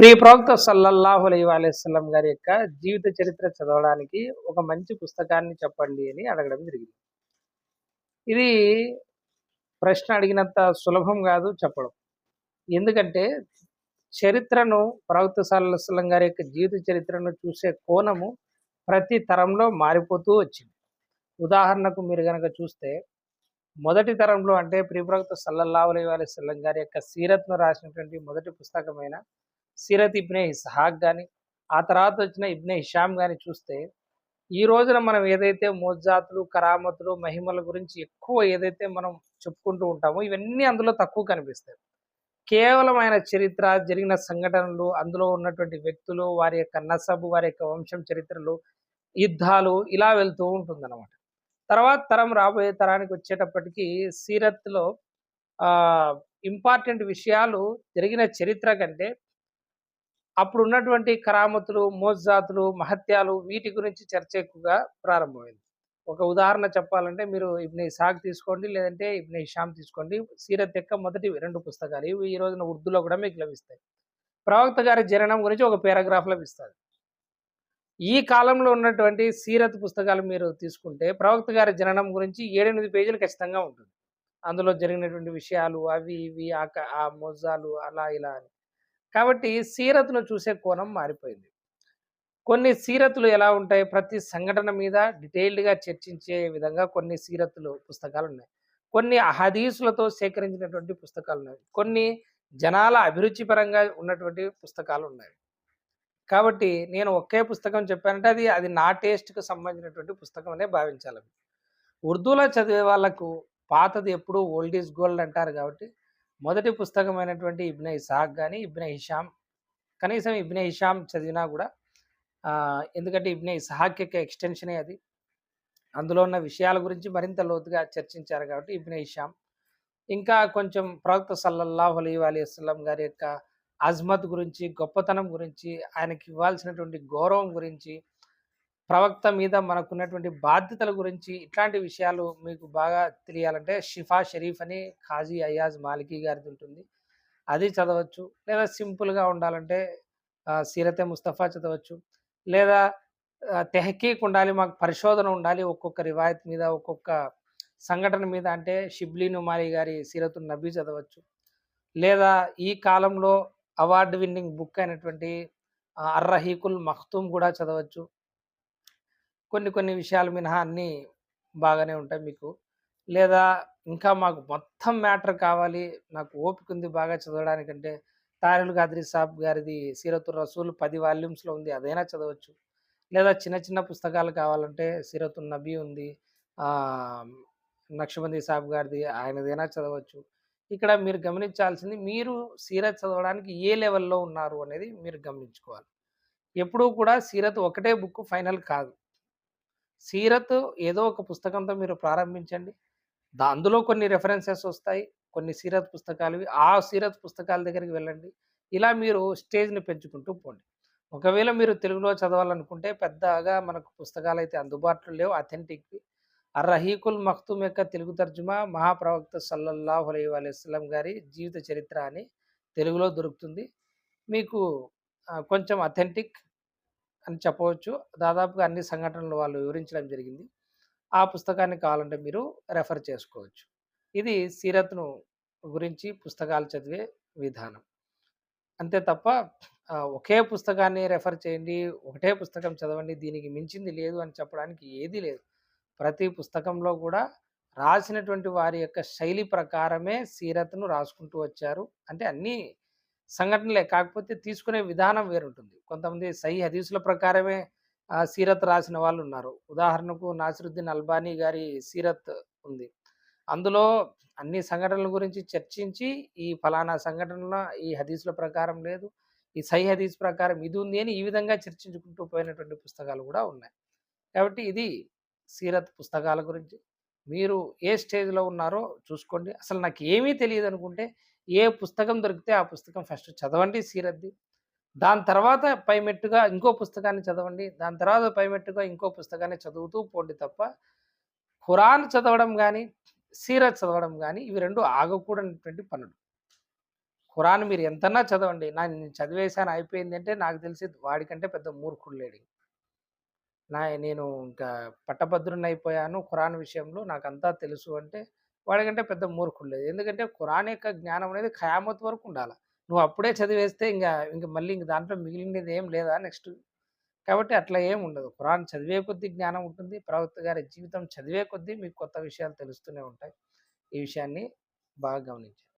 ప్రియ ప్రవక్త సల్లల్లాహు అలైహి వసల్లం గారి యొక్క జీవిత చరిత్ర చదవడానికి ఒక మంచి పుస్తకాన్ని చెప్పండి అని అడగడం జరిగింది. ఇది ప్రశ్న అడిగినంత సులభం కాదు చెప్పడం. ఎందుకంటే చరిత్రను ప్రవక్త సల్లాహం గారి యొక్క జీవిత చరిత్రను చూసే కోణము ప్రతి తరంలో మారిపోతూ వచ్చింది. ఉదాహరణకు మీరు కనుక చూస్తే మొదటి తరంలో అంటే ప్రియప్రవక్త సల్లల్లాహు అలైహి వసల్లం గారి యొక్క సీరత్ను రాసినటువంటి మొదటి పుస్తకమైన సీరత్ ఇబ్నే ఇస్హాక్ కానీ ఆ తర్వాత వచ్చిన ఇబ్నే హిషామ్ కానీ చూస్తే ఈ రోజున మనం ఏదైతే మోజాతులు కరామతులు మహిమల గురించి ఎక్కువ ఏదైతే మనం చెప్పుకుంటూ ఉంటామో ఇవన్నీ అందులో తక్కువ కనిపిస్తాయి. కేవలం ఆయన చరిత్ర జరిగిన సంఘటనలు అందులో ఉన్నటువంటి వ్యక్తులు వారి యొక్క నసబు వారి యొక్క వంశం చరిత్రలు యుద్ధాలు ఇలా వెళ్తూ ఉంటుందన్నమాట. తర్వాత తరం రాబోయే తరానికి వచ్చేటప్పటికి సీరత్లో ఇంపార్టెంట్ విషయాలు జరిగిన చరిత్ర కంటే అప్పుడు ఉన్నటువంటి కరామతులు మోజాతులు మహత్యాలు వీటి గురించి చర్చ ఎక్కువగా ప్రారంభమైంది. ఒక ఉదాహరణ చెప్పాలంటే మీరు ఇబ్ని సాగ్ తీసుకోండి లేదంటే ఇబ్ని షామ్ తీసుకోండి. సీరత్ యొక్క మొదటి రెండు పుస్తకాలు. ఇవి ఈ రోజున ఉర్దూలో కూడా మీకు లభిస్తాయి. ప్రవక్త గారి జననం గురించి ఒక పారాగ్రాఫ్ లభిస్తుంది. ఈ కాలంలో ఉన్నటువంటి సీరత్ పుస్తకాలు మీరు తీసుకుంటే ప్రవక్త గారి జననం గురించి ఏడెనిమిది పేజీలు ఖచ్చితంగా ఉంటుంది. అందులో జరిగినటువంటి విషయాలు అవి ఇవి ఆ క- ఆ మొజాలు అలా ఇలా అని. కాబట్టి సీరత్ను చూసే కోణం మారిపోయింది. కొన్ని సీరతులు ఎలా ఉంటాయి? ప్రతి సంఘటన మీద డీటెయిల్డ్గా చర్చించే విధంగా కొన్ని సీరతులు పుస్తకాలు ఉన్నాయి కొన్ని హదీసులతో సేకరించినటువంటి పుస్తకాలు ఉన్నాయి కొన్ని జనాల అభిరుచి పరంగా ఉన్నటువంటి పుస్తకాలు ఉన్నాయి కాబట్టి నేను ఒకే పుస్తకం చెప్పానంటే అది అది నా టేస్ట్కి సంబంధించినటువంటి పుస్తకం అనే భావించాలి. ఉర్దూలో చదివే వాళ్ళకు పాతది ఎప్పుడూ ఓల్డ్ ఈజ్ గోల్డ్ అంటారు కాబట్టి మొదటి పుస్తకమైనటువంటి ఇబ్న ఇసాక్ కానీ ఇబ్న హిషామ్ కనీసం ఇబ్న హిషామ్ చదివినా కూడా ఎందుకంటే ఇబ్న ఇసాక్ యొక్క ఎక్స్టెన్షనే అది. అందులో ఉన్న విషయాల గురించి మరింత లోతుగా చర్చించారు కాబట్టి ఇబ్న హిషామ్ ఇంకా కొంచెం ప్రవక్త సల్లల్లాహు అలీ అలీ వసల్లం గారి యొక్క అజ్మత్ గురించి గొప్పతనం గురించి ఆయనకి ఇవ్వాల్సినటువంటి గౌరవం గురించి ప్రవక్త మీద మనకున్నటువంటి బాధ్యతల గురించి ఇట్లాంటి విషయాలు మీకు బాగా తెలియాలంటే షిఫా షరీఫ్ అని ఖాజీ అయాజ్ మాలికీ గారిది ఉంటుంది. అది చదవచ్చు. లేదా సింపుల్గా ఉండాలంటే సీరతే ముస్తఫా చదవచ్చు. లేదా తెహకీక్ ఉండాలి మాకు పరిశోధన ఉండాలి ఒక్కొక్క రివాయత్ మీద ఒక్కొక్క సంఘటన మీద అంటే షిబ్లీ నుమాలి గారి సీరతు నబీ చదవచ్చు. లేదా ఈ కాలంలో అవార్డు విన్నింగ్ బుక్ అయినటువంటి అర్రహీకుల్ మఖ్తూమ్ కూడా చదవచ్చు. కొన్ని కొన్ని విషయాలు మినహా అన్నీ బాగానే ఉంటాయి మీకు. లేదా ఇంకా మాకు మొత్తం మ్యాటర్ కావాలి. నాకు ఓపిక ఉంది బాగా చదవడానికంటే. తారిల్ గాద్రి సాబ్ గారిది సీరతుర్ రసూల్ పది వాల్యూమ్స్లో ఉంది అదైనా చదవచ్చు. లేదా చిన్న చిన్న పుస్తకాలు కావాలంటే సీరతు నబీ ఉంది. నక్షబంది సాబ్ గారిది ఆయనదైనా చదవచ్చు. ఇక్కడ మీరు గమనించాల్సింది మీరు సీరత్ చదవడానికి ఏ లెవెల్లో ఉన్నారు అనేది మీరు గమనించుకోవాలి. ఎప్పుడూ కూడా సీరత్ ఒకటే బుక్ ఫైనల్ కాదు. సీరత్ ఏదో ఒక పుస్తకంతో మీరు ప్రారంభించండి. దా అందులో కొన్ని రెఫరెన్సెస్ వస్తాయి. కొన్ని సీరత్ పుస్తకాలు ఆ సీరత్ పుస్తకాల దగ్గరికి వెళ్ళండి. ఇలా మీరు స్టేజ్ని పెంచుకుంటూ పోండి. ఒకవేళ మీరు తెలుగులో చదవాలనుకుంటే పెద్దగా మనకు పుస్తకాలు అయితే అందుబాటులో లేవు. అథెంటిక్వి ఆ రహీకుల్ మఖ్తూమ్ యొక్క తెలుగు తర్జుమా మహాప్రవక్త సల్లల్లాహు అలై అలైస్లం గారి జీవిత చరిత్ర అని తెలుగులో దొరుకుతుంది. మీకు కొంచెం అథెంటిక్ అని చెప్పవచ్చు. దాదాపుగా అన్ని సంఘటనలు వాళ్ళు వివరించడం జరిగింది. ఆ పుస్తకాన్ని కావాలంటే మీరు రెఫర్ చేసుకోవచ్చు. ఇది సీరత్ను గురించి పుస్తకాలు చదివే విధానం. అంతే తప్ప ఒకే పుస్తకాన్ని రెఫర్ చేయండి ఒకటే పుస్తకం చదవండి దీనికి మించింది లేదు అని చెప్పడానికి ఏదీ లేదు. ప్రతి పుస్తకంలో కూడా రాసినటువంటి వారి యొక్క శైలి ప్రకారమే సీరత్ను రాసుకుంటూ వచ్చారు. అంటే అన్నీ సంఘటనలే. కాకపోతే తీసుకునే విధానం వేరుంటుంది. కొంతమంది సహి హదీసుల ప్రకారమే సీరత్ రాసిన వాళ్ళు ఉన్నారు ఉదాహరణకు నాసిరుద్దీన్ అల్బానీ గారి సీరత్ ఉంది. అందులో అన్ని సంఘటనల గురించి చర్చించి ఈ ఫలానా సంఘటనల ఈ హదీసుల ప్రకారం లేదు ఈ సై హదీస్ ప్రకారం ఇది ఉంది అని ఈ విధంగా చర్చించుకుంటూ పోయినటువంటి పుస్తకాలు కూడా ఉన్నాయి. కాబట్టి ఇది సీరత్ పుస్తకాల గురించి. మీరు ఏ స్టేజ్లో ఉన్నారో చూసుకోండి. అసలు నాకు ఏమీ తెలియదు అనుకుంటే ఏ పుస్తకం దొరికితే ఆ పుస్తకం ఫస్ట్ చదవండి సీరద్ది దాని తర్వాత పైమెట్టుగా ఇంకో పుస్తకాన్ని చదవండి దాని తర్వాత పైమెట్టుగా ఇంకో పుస్తకాన్ని చదువుతూ పోండి తప్ప ఖురాన్ చదవడం కానీ సీరత్ చదవడం కానీ ఇవి రెండు ఆగకూడనటువంటి పనులు ఖురాన్ మీరు ఎంతన్నా చదవండి. నా నేను చదివేసాను అయిపోయింది అంటే నాకు తెలిసి వాడికంటే పెద్ద మూర్ఖుడు లేడు. నా నేను ఇంకా పట్టభద్రుడినయిపోయాను ఖురాన్ విషయంలో నాకంతా తెలుసు అంటే వాడికంటే పెద్ద మూర్ఖుడు లేదు. ఎందుకంటే ఖురాన్ యొక్క జ్ఞానం అనేది ఖయామత్ వరకు ఉండాల. నువ్వు అప్పుడే చదివేస్తే ఇంకా ఇంక మళ్ళీ ఇంక దాంట్లో మిగిలినది ఏం లేదా నెక్స్ట్? కాబట్టి అట్లా ఏం ఉండదు. ఖురాన్ చదివే కొద్దీ జ్ఞానం ఉంటుంది. ప్రవక్త గారి జీవితం చదివే కొద్దీ మీకు కొత్త విషయాలు తెలుస్తూనే ఉంటాయి. ఈ విషయాన్ని బాగా గమనించండి.